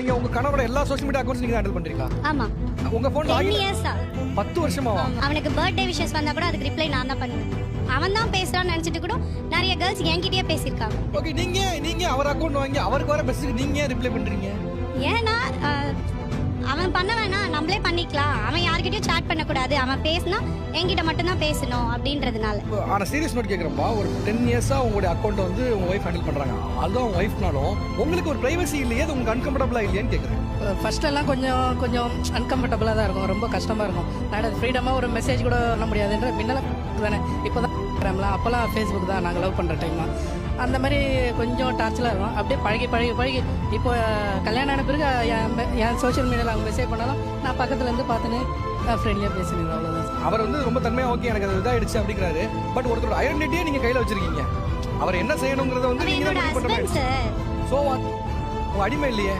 நீங்க உங்க கணவரோட எல்லா சோஷியல் மீடியா அக்கௌண்ட்ஸ் நீங்க ஹேண்டில் பண்றீங்களா? ஆமா. உங்க போன் டென் இயர்ஸா பத்து வருஷமாவா? அவனுக்கு பர்த்டே விஷஸ் வந்தா கூட அதுக்கு ரிப்ளை நான் தான் பண்ணுவேன். அவன் தான் பேசுறான்னு நினைச்சிட்டு கூட நிறைய கேர்ள்ஸ் என்கிட்டயே பேசியிருக்காங்க. ஓகே நீங்க நீங்க அவர் அக்கௌண்ட் வாங்கி அவருக்கு வர மெசேஜ் நீங்க ரிப்ளை பண்றீங்க? ஏன்னா அவன் பண்ண வேணாம் நம்மளே பண்ணிக்கலாம். அவன் யார்கிட்டயும் சேட் பண்ணக்கூடாது. அவன் பேசினா என்கிட்ட மட்டும்தான் பேசணும் அப்படின்றதுனால. ஆனா சீரியஸ் நோட் கேக்குறப்பா ஒரு டென் இயர்ஸா உங்களுடைய அக்கௌண்ட் வந்து உங்க ஒய்ஃப் ஹேண்டில் பண்றாங்க. அதுவும் உங்க ஒய்ஃப்னாலும் உங்களுக்கு ஒரு பிரைவசி இல்லையே அது உங்களுக்கு அன்கம்ஃபர்டபுளா இல்லையான்னு கேக்குறேன் ஃபர்ஸ்ட் எல்லாம் கொஞ்சம் கொஞ்சம் அன்கம்ஃபர்டபுளாக தான் இருக்கும். ரொம்ப கஷ்டமாக இருக்கும். நான் ஃப்ரீடமாக ஒரு மெசேஜ் கூட பண்ண முடியாதுன்ற முன்னெல்லாம் தானே. இப்போ தான் இன்ஸ்டாகிராம்லாம் அப்போல்லாம் ஃபேஸ்புக் தான் நாங்கள் லவ் பண்ணுற டைம்லாம் அந்த மாதிரி கொஞ்சம் டார்ச்சலாக இருக்கும். அப்படியே பழகி பழகி பழகி இப்போ கல்யாணம் ஆன பிறகு என் சோஷியல் மீடியாவில் அவங்க மெசேஜ் பண்ணாலும் நான் பக்கத்துல இருந்து பார்த்துன்னு ஃப்ரெண்ட்லியாக பேசுனேன். அவ்வளோதான் அவர் வந்து ரொம்ப தன்மையா ஓகே எனக்கு அது இதாயிடுச்சு அப்படிங்கிறாரு. பட் ஒருத்தரோட ஐடென்டிட்டியே நீங்க கையில வச்சிருக்கீங்க. அவர் என்ன செய்யணுங்கிறத வந்து அவன் நீங்க என்னோட தான் முடிவு ஹஸ்பண்ட் பண்ற சார் சோ உங்க அடிமை இல்லையே.